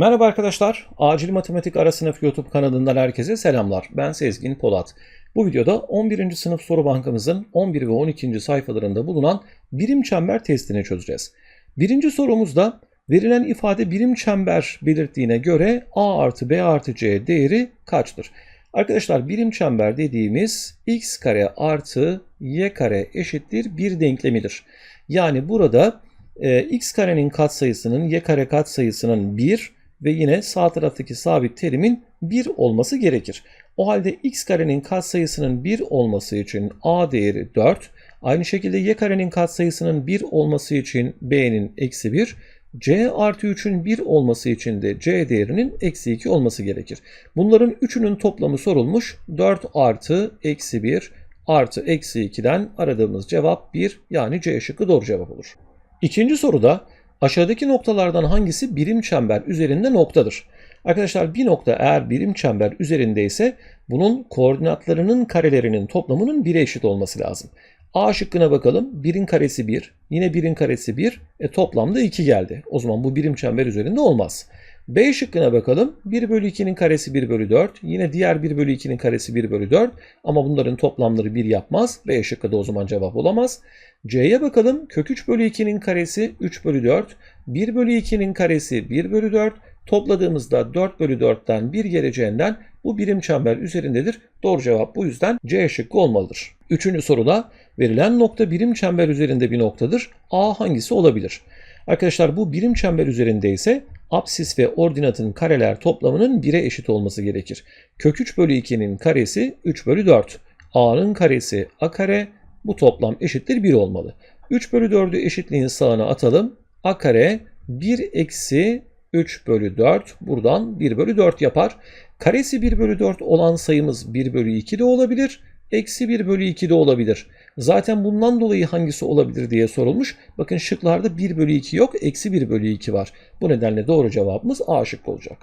Merhaba arkadaşlar. Acil Matematik Ara Sınıf YouTube kanalından herkese selamlar. Ben Sezgin Polat. Bu videoda 11. sınıf soru bankamızın 11 ve 12. sayfalarında bulunan birim çember testini çözeceğiz. Birinci sorumuzda verilen ifade birim çember belirttiğine göre a artı b artı c değeri kaçtır? Arkadaşlar birim çember dediğimiz x kare artı y kare eşittir bir denklemidir. Yani burada e, x karenin katsayısının y kare katsayısının 1 ve yine sağ taraftaki sabit terimin 1 olması gerekir. O halde x karenin katsayısının 1 olması için a değeri 4. Aynı şekilde y karenin katsayısının 1 olması için b'nin eksi 1. c artı 3'ün 1 olması için de c değerinin eksi 2 olması gerekir. Bunların üçünün toplamı sorulmuş. 4 artı eksi 1 artı eksi 2'den aradığımız cevap 1 yani C şıkkı doğru cevap olur. İkinci soruda aşağıdaki noktalardan hangisi birim çember üzerinde noktadır? Arkadaşlar bir nokta eğer birim çember üzerindeyse bunun koordinatlarının karelerinin toplamının 1'e eşit olması lazım. A şıkkına bakalım. 1'in karesi 1. Yine 1'in karesi 1. E toplamda 2 geldi. O zaman bu birim çember üzerinde olmaz. B şıkkına bakalım. 1 bölü 2'nin karesi 1 bölü 4. Yine diğer 1 bölü 2'nin karesi 1 bölü 4. Ama bunların toplamları 1 yapmaz. B şıkkı da o zaman cevap olamaz. C'ye bakalım. Kök 3 bölü 2'nin karesi 3 bölü 4. 1 bölü 2'nin karesi 1 bölü 4. Topladığımızda 4 bölü 4'ten 1 geleceğinden bu birim çember üzerindedir. Doğru cevap bu yüzden C şıkkı olmalıdır. Üçüncü soruda verilen nokta birim çember üzerinde bir noktadır. A hangisi olabilir? Arkadaşlar bu birim çember üzerinde ise apsis ve ordinatın kareler toplamının 1'e eşit olması gerekir. Kök 3 bölü 2'nin karesi 3 bölü 4. A'nın karesi A kare bu toplam eşittir 1 olmalı. 3 bölü 4'ü eşitliğin sağına atalım. A kare 1 eksi 3 bölü 4 buradan 1 bölü 4 yapar. Karesi 1 bölü 4 olan sayımız 1 bölü 2 de olabilir. Eksi 1 bölü 2 de olabilir. Zaten bundan dolayı hangisi olabilir diye sorulmuş. Bakın şıklarda 1 bölü 2 yok. Eksi 1 bölü 2 var. Bu nedenle doğru cevabımız A şık olacak.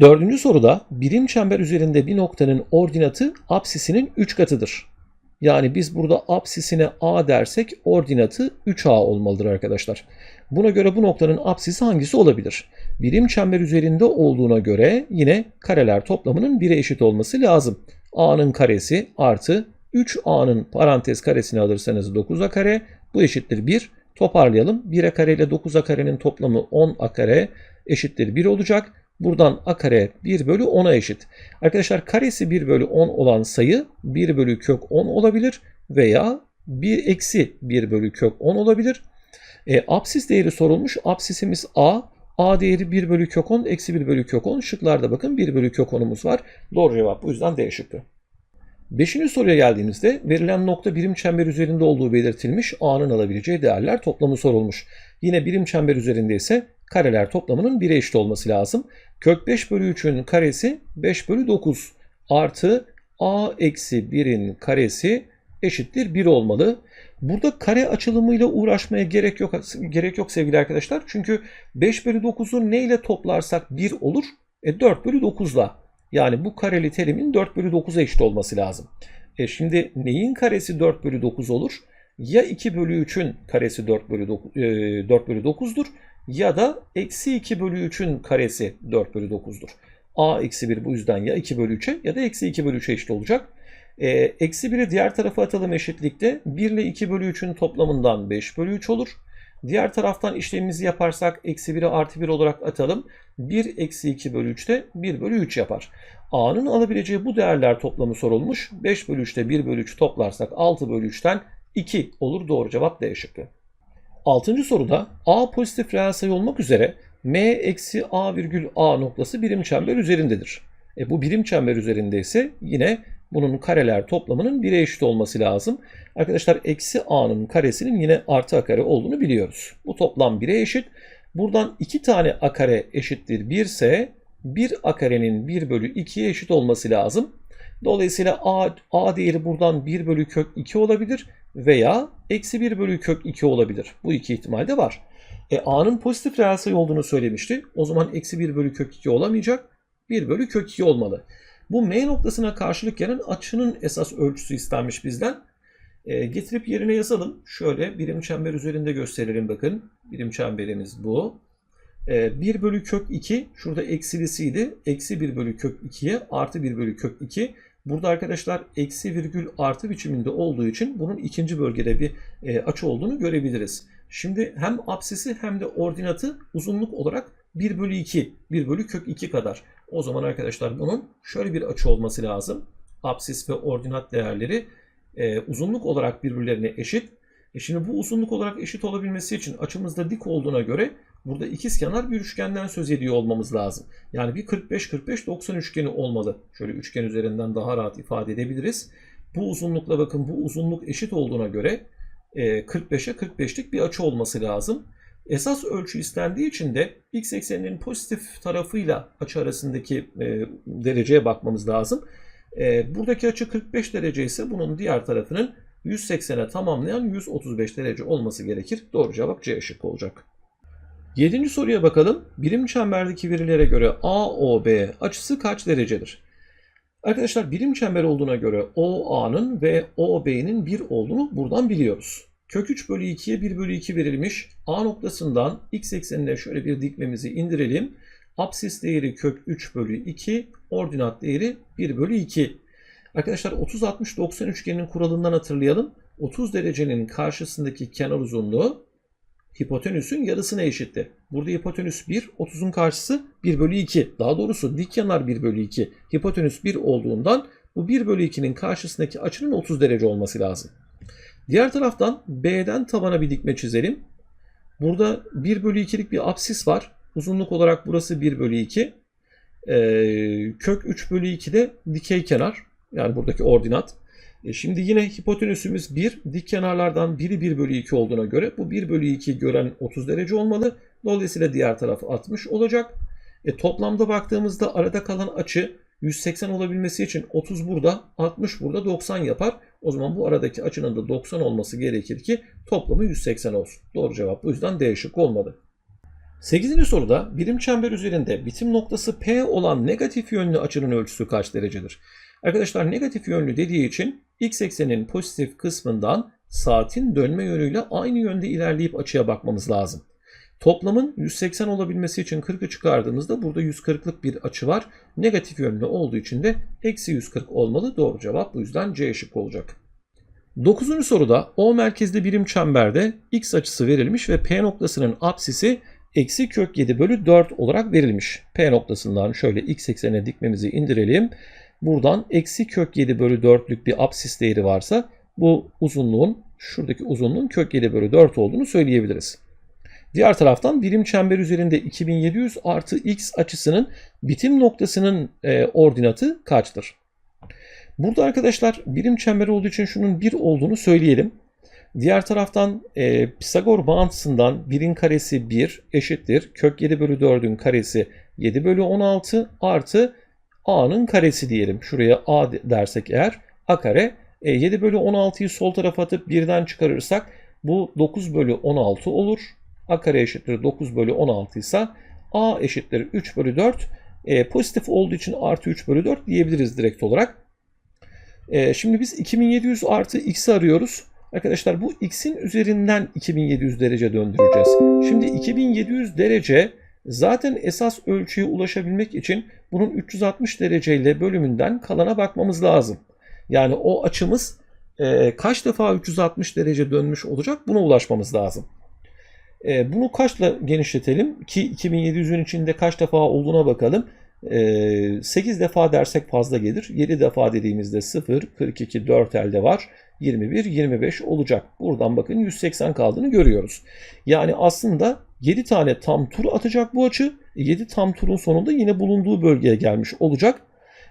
Dördüncü soruda birim çember üzerinde bir noktanın ordinatı apsisinin 3 katıdır. Yani biz burada apsisine A dersek ordinatı 3A olmalıdır arkadaşlar. Buna göre bu noktanın apsisi hangisi olabilir? Birim çember üzerinde olduğuna göre yine kareler toplamının 1'e eşit olması lazım. A'nın karesi artı 3A'nın parantez karesini alırsanız 9A kare bu eşittir 1. Toparlayalım. 1A kare ile 9A karenin toplamı 10A kare eşittir 1 olacak. Buradan a kare 1 bölü 10'a eşit. Arkadaşlar karesi 1 bölü 10 olan sayı 1 bölü kök 10 olabilir veya 1 eksi 1 bölü kök 10 olabilir. E, apsis değeri sorulmuş. Apsisimiz a. A değeri 1 bölü kök 10 eksi 1 bölü kök 10. Şıklarda bakın 1 bölü kök 10'umuz var. Doğru cevap bu yüzden D şıkkı. Beşinci soruya geldiğimizde verilen nokta birim çember üzerinde olduğu belirtilmiş. A'nın alabileceği değerler toplamı sorulmuş. Yine birim çember üzerinde ise kareler toplamının 1'e eşit olması lazım. Kök 5 bölü 3'ün karesi 5 bölü 9 artı a eksi 1'in karesi eşittir 1 olmalı. Burada kare açılımıyla uğraşmaya gerek yok gerek yok sevgili arkadaşlar. Çünkü 5 bölü 9'u ne ile toplarsak 1 olur? E 4 bölü 9'la. Yani bu kareli terimin 4 bölü 9'a eşit olması lazım. E şimdi neyin karesi 4 bölü 9 olur? Ya 2 bölü 3'ün karesi 4 bölü 9, e, 4 bölü 9'dur ya da eksi 2 bölü 3'ün karesi 4 bölü 9'dur. A eksi 1 bu yüzden ya 2 bölü 3'e ya da eksi 2 bölü 3'e eşit olacak. E, eksi 1'i diğer tarafa atalım eşitlikte. 1 ile 2 bölü 3'ün toplamından 5 bölü 3 olur. Diğer taraftan işlemimizi yaparsak eksi 1'i artı 1 olarak atalım. 1 eksi 2 bölü 3 de 1 bölü 3 yapar. A'nın alabileceği bu değerler toplamı sorulmuş. 5 bölü 3'te 1 bölü 3 toplarsak 6 bölü 3'ten 2 olur. Doğru cevap D şıkkı. Altıncı soruda A pozitif reel sayı olmak üzere M eksi A virgül A noktası birim çember üzerindedir. E bu birim çember üzerinde ise yine bunun kareler toplamının 1'e eşit olması lazım. Arkadaşlar eksi A'nın karesinin yine artı A kare olduğunu biliyoruz. Bu toplam 1'e eşit. Buradan 2 tane A kare eşittir 1 ise 1 A karenin 1 bölü 2'ye eşit olması lazım. Dolayısıyla A, A değeri buradan 1 bölü kök 2 olabilir veya eksi 1 bölü kök 2 olabilir. Bu iki ihtimal de var. E, A'nın pozitif reel sayı olduğunu söylemişti. O zaman eksi 1 bölü kök 2 olamayacak. 1 bölü kök 2 olmalı. Bu M noktasına karşılık gelen açının esas ölçüsü istenmiş bizden. E, getirip yerine yazalım. Şöyle birim çember üzerinde gösterelim bakın. Birim çemberimiz bu. E, 1 bölü kök 2 şurada eksilisiydi. Eksi 1 bölü kök 2'ye artı 1 bölü kök 2. Burada arkadaşlar eksi virgül artı biçiminde olduğu için bunun ikinci bölgede bir e, açı olduğunu görebiliriz. Şimdi hem apsisi hem de ordinatı uzunluk olarak 1 bölü 2, 1 bölü kök 2 kadar. O zaman arkadaşlar bunun şöyle bir açı olması lazım. Apsis ve ordinat değerleri e, uzunluk olarak birbirlerine eşit. E şimdi bu uzunluk olarak eşit olabilmesi için açımızda dik olduğuna göre burada ikizkenar bir üçgenden söz ediyor olmamız lazım. Yani bir 45-45-90 üçgeni olmalı. Şöyle üçgen üzerinden daha rahat ifade edebiliriz. Bu uzunlukla bakın bu uzunluk eşit olduğuna göre 45'e 45'lik bir açı olması lazım. Esas ölçü istendiği için de x ekseninin pozitif tarafıyla açı arasındaki e, dereceye bakmamız lazım. E, buradaki açı 45 derece ise bunun diğer tarafının 180'e tamamlayan 135 derece olması gerekir. Doğru cevap C şıkkı olacak. Yedinci soruya bakalım. Birim çemberdeki verilere göre AOB açısı kaç derecedir? Arkadaşlar birim çember olduğuna göre OA'nın ve OB'nin 1 olduğunu buradan biliyoruz. Kök 3 bölü 2'ye 1 bölü 2 verilmiş. A noktasından x eksenine şöyle bir dikmemizi indirelim. Apsis değeri kök 3 bölü 2, ordinat değeri 1 bölü 2. Arkadaşlar 30-60-90 üçgenin kuralından hatırlayalım. 30 derecenin karşısındaki kenar uzunluğu hipotenüsün yarısına eşitti. Burada hipotenüs 1, 30'un karşısı 1 bölü 2. Daha doğrusu dik kenar 1 bölü 2. Hipotenüs 1 olduğundan bu 1 bölü 2'nin karşısındaki açının 30 derece olması lazım. Diğer taraftan B'den tabana bir dikme çizelim. Burada 1 bölü 2'lik bir apsis var. Uzunluk olarak burası 1 bölü 2. Ee, kök 3 bölü 2 de dikey kenar. Yani buradaki ordinat. E şimdi yine hipotenüsümüz 1. Dik kenarlardan biri 1 bölü 2 olduğuna göre bu 1 bölü 2 gören 30 derece olmalı. Dolayısıyla diğer taraf 60 olacak. E, toplamda baktığımızda arada kalan açı 180 olabilmesi için 30 burada, 60 burada, 90 yapar. O zaman bu aradaki açının da 90 olması gerekir ki toplamı 180 olsun. Doğru cevap bu yüzden D şıkkı olmadı. 8. soruda birim çember üzerinde bitim noktası P olan negatif yönlü açının ölçüsü kaç derecedir? Arkadaşlar negatif yönlü dediği için x eksenin pozitif kısmından saatin dönme yönüyle aynı yönde ilerleyip açıya bakmamız lazım. Toplamın 180 olabilmesi için 40'ı çıkardığımızda burada 140'lık bir açı var. Negatif yönlü olduğu için de eksi 140 olmalı. Doğru cevap bu yüzden C şık olacak. 9. soruda O merkezli birim çemberde x açısı verilmiş ve P noktasının apsisi eksi kök 7 bölü 4 olarak verilmiş. P noktasından şöyle x eksenine dikmemizi indirelim. Buradan eksi kök 7 bölü 4'lük bir apsis değeri varsa bu uzunluğun şuradaki uzunluğun kök 7 bölü 4 olduğunu söyleyebiliriz. Diğer taraftan birim çember üzerinde 2700 artı x açısının bitim noktasının e, ordinatı kaçtır? Burada arkadaşlar birim çember olduğu için şunun 1 olduğunu söyleyelim. Diğer taraftan e, Pisagor bağıntısından 1'in karesi 1 eşittir. Kök 7 bölü 4'ün karesi 7 bölü 16 artı a'nın karesi diyelim. Şuraya a dersek eğer a kare. E, 7 bölü 16'yı sol tarafa atıp birden çıkarırsak bu 9 bölü 16 olur. A kare eşittir 9 bölü 16 ise a eşittir 3 bölü 4. E, pozitif olduğu için artı 3 bölü 4 diyebiliriz direkt olarak. E, şimdi biz 2700 artı x'i arıyoruz. Arkadaşlar bu x'in üzerinden 2700 derece döndüreceğiz. Şimdi 2700 derece zaten esas ölçüye ulaşabilmek için bunun 360 dereceyle bölümünden kalana bakmamız lazım. Yani o açımız e, kaç defa 360 derece dönmüş olacak buna ulaşmamız lazım. E, bunu kaçla genişletelim ki 2700'ün içinde kaç defa olduğuna bakalım. E, 8 defa dersek fazla gelir. 7 defa dediğimizde 0, 42, 4 elde var. 21, 25 olacak. Buradan bakın 180 kaldığını görüyoruz. Yani aslında 7 tane tam tur atacak bu açı. 7 tam turun sonunda yine bulunduğu bölgeye gelmiş olacak.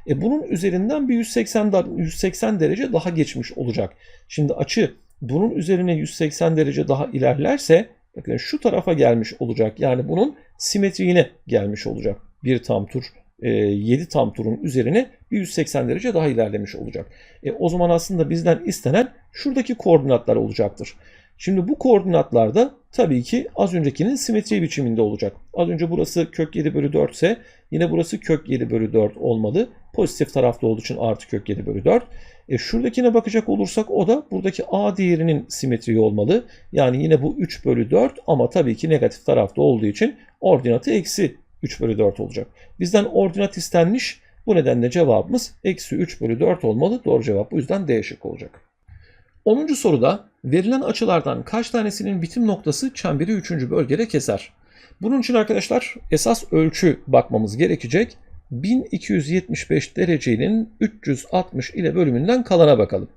E bunun üzerinden bir 180, 180 derece daha geçmiş olacak. Şimdi açı bunun üzerine 180 derece daha ilerlerse bakın şu tarafa gelmiş olacak. Yani bunun simetriğine gelmiş olacak. Bir tam tur 7 e, tam turun üzerine 180 derece daha ilerlemiş olacak. E, o zaman aslında bizden istenen şuradaki koordinatlar olacaktır. Şimdi bu koordinatlarda tabii ki az öncekinin simetri biçiminde olacak. Az önce burası kök 7 bölü 4 ise yine burası kök 7 bölü 4 olmalı. Pozitif tarafta olduğu için artı kök 7 bölü 4. E şuradakine bakacak olursak o da buradaki a değerinin simetriği olmalı. Yani yine bu 3 bölü 4 ama tabii ki negatif tarafta olduğu için ordinatı eksi 3 bölü 4 olacak. Bizden ordinat istenmiş. Bu nedenle cevabımız eksi 3 bölü 4 olmalı. Doğru cevap bu yüzden D şık olacak. 10. soruda verilen açılardan kaç tanesinin bitim noktası çemberi 3. bölgede keser? Bunun için arkadaşlar esas ölçü bakmamız gerekecek. 1275 derecenin 360 ile bölümünden kalana bakalım.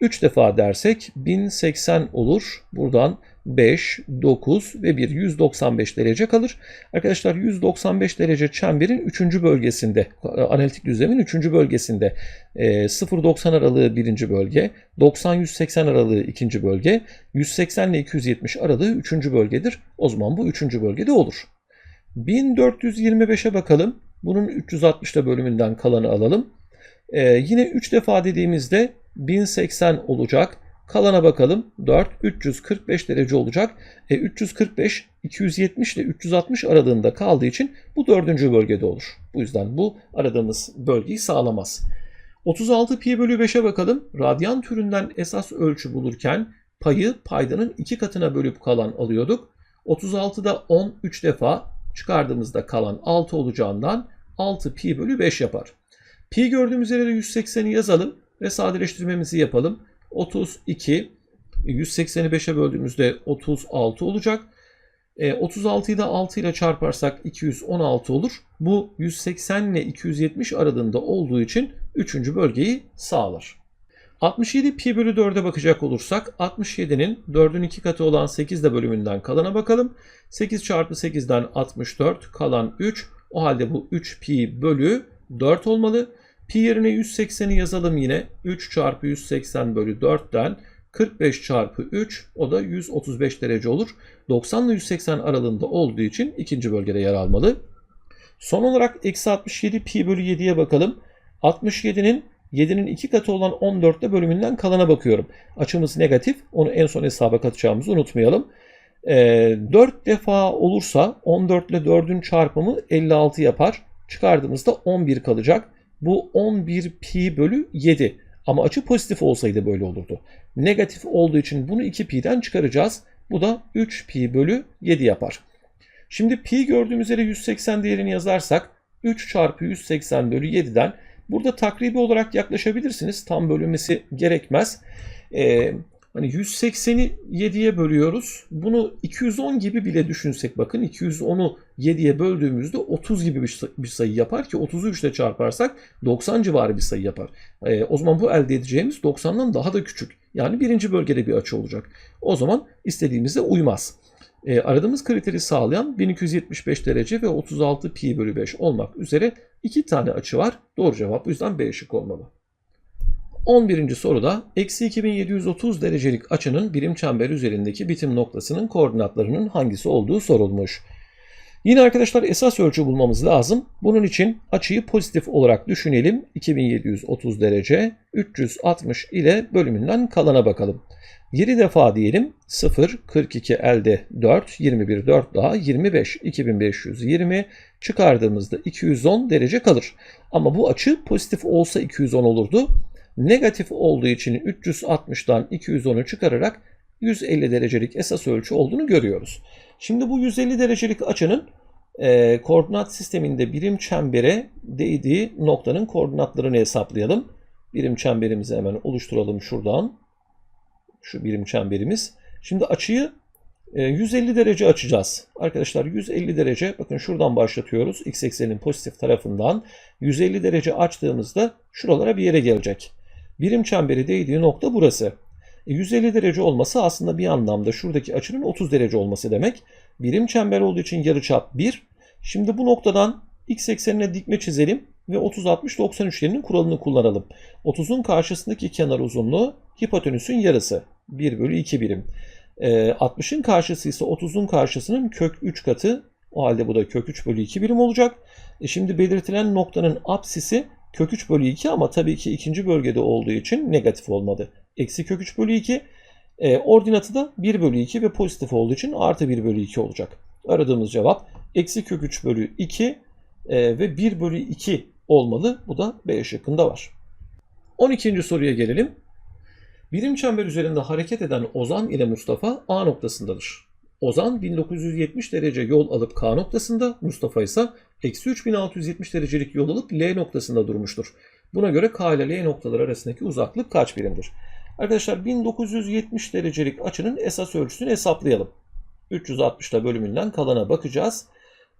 3 defa dersek 1080 olur. Buradan 5, 9 ve 1 195 derece kalır. Arkadaşlar 195 derece çemberin 3. bölgesinde, analitik düzlemin 3. bölgesinde 0-90 aralığı 1. bölge, 90-180 aralığı 2. bölge, 180 ile 270 aralığı 3. bölgedir. O zaman bu 3. bölgede olur. 1425'e bakalım. Bunun 360 bölümünden kalanı alalım. Ee, yine 3 defa dediğimizde 1080 olacak. Kalana bakalım. 4, 345 derece olacak. E, 345, 270 ile 360 aralığında kaldığı için bu dördüncü bölgede olur. Bu yüzden bu aradığımız bölgeyi sağlamaz. 36 pi bölü 5'e bakalım. Radyan türünden esas ölçü bulurken payı paydanın iki katına bölüp kalan alıyorduk. 36'da 10 3 defa çıkardığımızda kalan 6 olacağından 6 pi bölü 5 yapar. Pi gördüğümüz yere de 180'i yazalım ve sadeleştirmemizi yapalım. 32 180'i 5'e böldüğümüzde 36 olacak. E, 36'yı da 6 ile çarparsak 216 olur. Bu 180 ile 270 aralığında olduğu için 3. bölgeyi sağlar. 67 pi bölü 4'e bakacak olursak 67'nin 4'ün 2 katı olan 8 de bölümünden kalana bakalım. 8 çarpı 8'den 64 kalan 3. O halde bu 3 pi bölü 4 olmalı. Pi yerine 180'i yazalım yine. 3 çarpı 180 bölü 4'ten 45 çarpı 3 o da 135 derece olur. 90 ile 180 aralığında olduğu için ikinci bölgede yer almalı. Son olarak eksi 67 pi bölü 7'ye bakalım. 67'nin 7'nin 2 katı olan 14'te bölümünden kalana bakıyorum. Açımız negatif. Onu en son hesaba katacağımızı unutmayalım. E, 4 defa olursa 14 ile 4'ün çarpımı 56 yapar. Çıkardığımızda 11 kalacak. Bu 11 pi bölü 7. Ama açı pozitif olsaydı böyle olurdu. Negatif olduğu için bunu 2 pi'den çıkaracağız. Bu da 3 pi bölü 7 yapar. Şimdi pi gördüğümüz yere 180 değerini yazarsak 3 çarpı 180 bölü 7'den burada takribi olarak yaklaşabilirsiniz. Tam bölünmesi gerekmez. Ee, hani 180'i 7'ye bölüyoruz. Bunu 210 gibi bile düşünsek bakın 210'u 7'ye böldüğümüzde 30 gibi bir sayı yapar ki 30'u 3 ile çarparsak 90 civarı bir sayı yapar. Ee, o zaman bu elde edeceğimiz 90'dan daha da küçük. Yani birinci bölgede bir açı olacak. O zaman istediğimize uymaz. Ee, aradığımız kriteri sağlayan 1275 derece ve 36 pi bölü 5 olmak üzere iki tane açı var. Doğru cevap bu yüzden B şık olmalı. 11. soruda eksi 2730 derecelik açının birim çember üzerindeki bitim noktasının koordinatlarının hangisi olduğu sorulmuş. Yine arkadaşlar esas ölçü bulmamız lazım. Bunun için açıyı pozitif olarak düşünelim. 2730 derece 360 ile bölümünden kalana bakalım. 7 defa diyelim 0, 42 elde 4, 21 4 daha 25, 2520 çıkardığımızda 210 derece kalır. Ama bu açı pozitif olsa 210 olurdu. Negatif olduğu için 360'dan 210'u çıkararak 150 derecelik esas ölçü olduğunu görüyoruz. Şimdi bu 150 derecelik açının e, koordinat sisteminde birim çembere değdiği noktanın koordinatlarını hesaplayalım. Birim çemberimizi hemen oluşturalım şuradan. Şu birim çemberimiz. Şimdi açıyı e, 150 derece açacağız. Arkadaşlar 150 derece bakın şuradan başlatıyoruz. X eksenin pozitif tarafından 150 derece açtığımızda şuralara bir yere gelecek. Birim çemberi değdiği nokta burası. 150 e, derece olması aslında bir anlamda şuradaki açının 30 derece olması demek. Birim çember olduğu için yarıçap 1. Şimdi bu noktadan x eksenine dikme çizelim ve 30 60 90 üçgeninin kuralını kullanalım. 30'un karşısındaki kenar uzunluğu hipotenüsün yarısı. 1 bölü 2 birim. E, 60'ın karşısı ise 30'un karşısının kök 3 katı. O halde bu da kök 3 bölü 2 birim olacak. E şimdi belirtilen noktanın apsisi kök 3 bölü 2 ama tabii ki ikinci bölgede olduğu için negatif olmadı. Eksi kök 3 bölü 2. E, ordinatı da 1 bölü 2 ve pozitif olduğu için artı 1 bölü 2 olacak. Aradığımız cevap eksi kök 3 bölü 2 e, ve 1 bölü 2 olmalı. Bu da B şıkkında var. 12. soruya gelelim. Birim çember üzerinde hareket eden Ozan ile Mustafa A noktasındadır. Ozan 1970 derece yol alıp K noktasında, Mustafa ise eksi 3670 derecelik yol alıp L noktasında durmuştur. Buna göre K ile L noktaları arasındaki uzaklık kaç birimdir? Arkadaşlar 1970 derecelik açının esas ölçüsünü hesaplayalım. 360 ile bölümünden kalana bakacağız.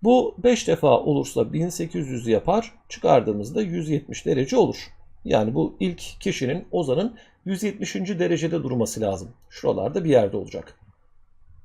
Bu 5 defa olursa 1800 yapar. Çıkardığımızda 170 derece olur. Yani bu ilk kişinin Ozan'ın 170. derecede durması lazım. Şuralarda bir yerde olacak.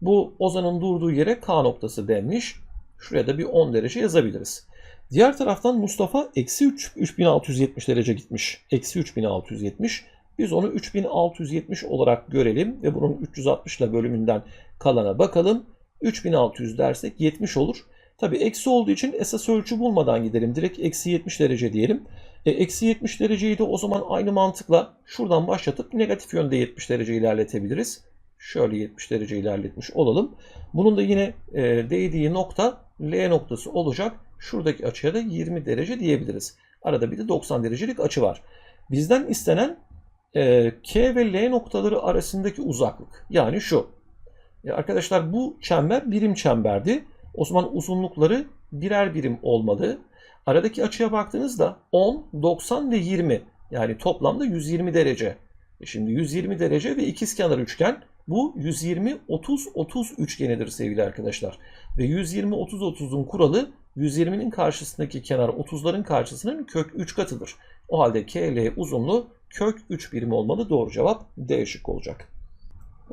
Bu Ozan'ın durduğu yere K noktası denmiş. Şuraya da bir 10 derece yazabiliriz. Diğer taraftan Mustafa eksi 3, 3670 derece gitmiş. Eksi 3670. Biz onu 3670 olarak görelim ve bunun 360 ile bölümünden kalana bakalım. 3600 dersek 70 olur. Tabi eksi olduğu için esas ölçü bulmadan gidelim. Direkt eksi 70 derece diyelim. E, eksi 70 dereceyi de o zaman aynı mantıkla şuradan başlatıp negatif yönde 70 derece ilerletebiliriz. Şöyle 70 derece ilerletmiş olalım. Bunun da yine e, değdiği nokta L noktası olacak. Şuradaki açıya da 20 derece diyebiliriz. Arada bir de 90 derecelik açı var. Bizden istenen e, K ve L noktaları arasındaki uzaklık. Yani şu. E, arkadaşlar bu çember birim çemberdi. O zaman uzunlukları birer birim olmalı. Aradaki açıya baktığınızda 10, 90 ve 20 yani toplamda 120 derece. E şimdi 120 derece ve ikizkenar üçgen bu 120 30 30 üçgenidir sevgili arkadaşlar. Ve 120 30 30'un kuralı 120'nin karşısındaki kenar 30'ların karşısının kök 3 katıdır. O halde KL uzunluğu kök 3 birim olmalı. Doğru cevap D şık olacak.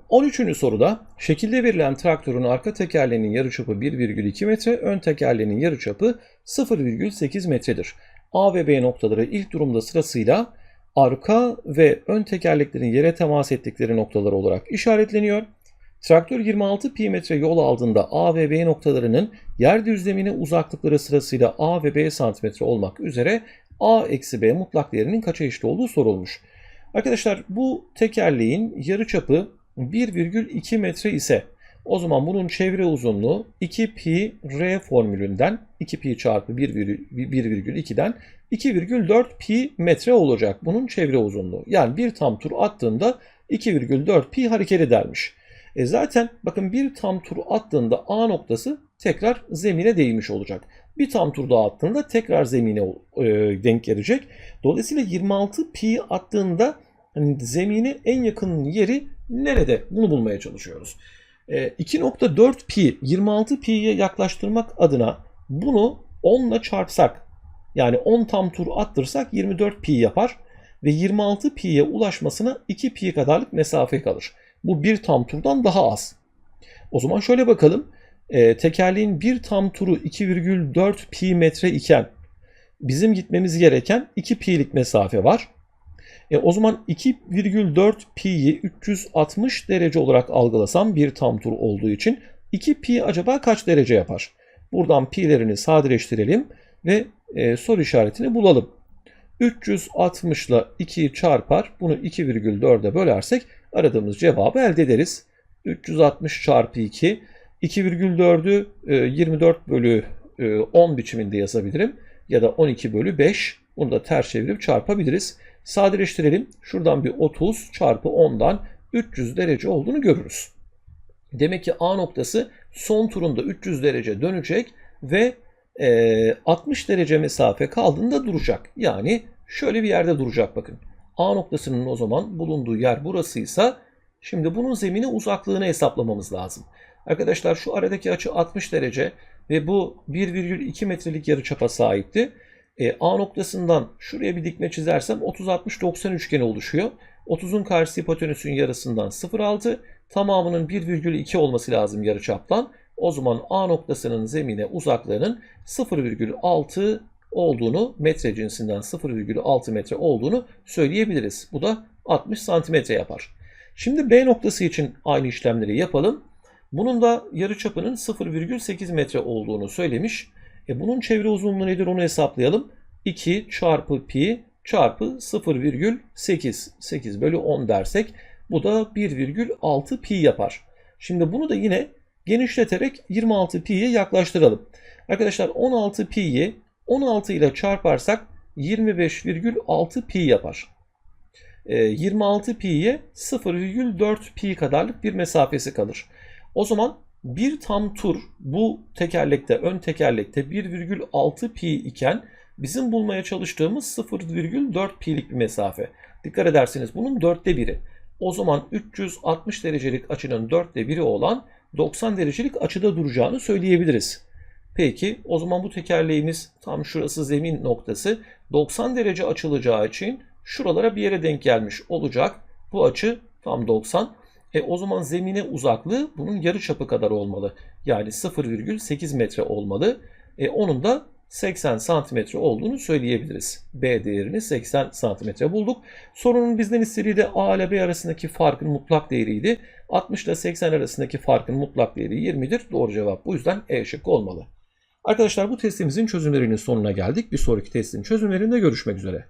13. soruda şekilde verilen traktörün arka tekerleğinin yarıçapı 1,2 metre, ön tekerleğinin yarıçapı 0,8 metredir. A ve B noktaları ilk durumda sırasıyla arka ve ön tekerleklerin yere temas ettikleri noktalar olarak işaretleniyor. Traktör 26 pi metre yol aldığında A ve B noktalarının yer düzlemine uzaklıkları sırasıyla A ve B santimetre olmak üzere A eksi B mutlak değerinin kaça eşit olduğu sorulmuş. Arkadaşlar bu tekerleğin yarıçapı 1,2 metre ise o zaman bunun çevre uzunluğu 2 pi r formülünden 2 pi çarpı 1,2'den 2,4 pi metre olacak bunun çevre uzunluğu. Yani bir tam tur attığında 2,4 pi hareket edermiş. E zaten bakın bir tam tur attığında A noktası tekrar zemine değmiş olacak. Bir tam tur daha attığında tekrar zemine e, denk gelecek. Dolayısıyla 26 pi attığında hani zemine en yakın yeri nerede? Bunu bulmaya çalışıyoruz. 2.4 e, pi 26 pi'ye yaklaştırmak adına bunu 10 ile çarpsak yani 10 tam tur attırsak 24 pi yapar ve 26 pi'ye ulaşmasına 2 pi kadarlık mesafe kalır. Bu bir tam turdan daha az. O zaman şöyle bakalım. E, tekerleğin bir tam turu 2,4 pi metre iken bizim gitmemiz gereken 2 pi'lik mesafe var. E, o zaman 2,4 pi'yi 360 derece olarak algılasam bir tam tur olduğu için 2 pi acaba kaç derece yapar? Buradan pi'lerini sadeleştirelim ve e, soru işaretini bulalım. 360 ile 2'yi çarpar. Bunu 2,4'e bölersek aradığımız cevabı elde ederiz. 360 çarpı 2. 2,4'ü 24 bölü 10 e, biçiminde yazabilirim. Ya da 12 bölü 5. Bunu da ters çevirip çarpabiliriz. Sadeleştirelim. Şuradan bir 30 çarpı 10'dan 300 derece olduğunu görürüz. Demek ki A noktası son turunda 300 derece dönecek ve e, 60 derece mesafe kaldığında duracak. Yani şöyle bir yerde duracak bakın. A noktasının o zaman bulunduğu yer burasıysa şimdi bunun zemine uzaklığını hesaplamamız lazım. Arkadaşlar şu aradaki açı 60 derece ve bu 1,2 metrelik yarıçapa sahipti. E, A noktasından şuraya bir dikme çizersem 30-60-90 üçgeni oluşuyor. 30'un karşısı hipotenüsün yarısından 0,6 tamamının 1,2 olması lazım yarıçaptan. O zaman A noktasının zemine uzaklığının 0,6 olduğunu metre cinsinden 0,6 metre olduğunu söyleyebiliriz. Bu da 60 santimetre yapar. Şimdi B noktası için aynı işlemleri yapalım. Bunun da yarıçapının 0,8 metre olduğunu söylemiş. E bunun çevre uzunluğu nedir onu hesaplayalım. 2 çarpı pi çarpı 0,8 8 bölü 10 dersek Bu da 1,6 pi yapar. Şimdi bunu da yine genişleterek 26 pi'ye yaklaştıralım. Arkadaşlar 16 pi'yi 16 ile çarparsak 25,6 pi yapar. E, 26 pi'ye 0,4 pi kadarlık bir mesafesi kalır. O zaman bir tam tur bu tekerlekte ön tekerlekte 1,6 pi iken bizim bulmaya çalıştığımız 0,4 pi'lik bir mesafe. Dikkat ederseniz bunun dörtte biri. O zaman 360 derecelik açının dörtte biri olan 90 derecelik açıda duracağını söyleyebiliriz. Peki o zaman bu tekerleğimiz tam şurası zemin noktası 90 derece açılacağı için şuralara bir yere denk gelmiş olacak. Bu açı tam 90. E o zaman zemine uzaklığı bunun yarı çapı kadar olmalı. Yani 0,8 metre olmalı. E onun da 80 santimetre olduğunu söyleyebiliriz. B değerini 80 santimetre bulduk. Sorunun bizden istediği de A ile B arasındaki farkın mutlak değeriydi. 60 ile 80 arasındaki farkın mutlak değeri 20'dir. Doğru cevap bu yüzden E şıkkı olmalı. Arkadaşlar bu testimizin çözümlerinin sonuna geldik. Bir sonraki testin çözümlerinde görüşmek üzere.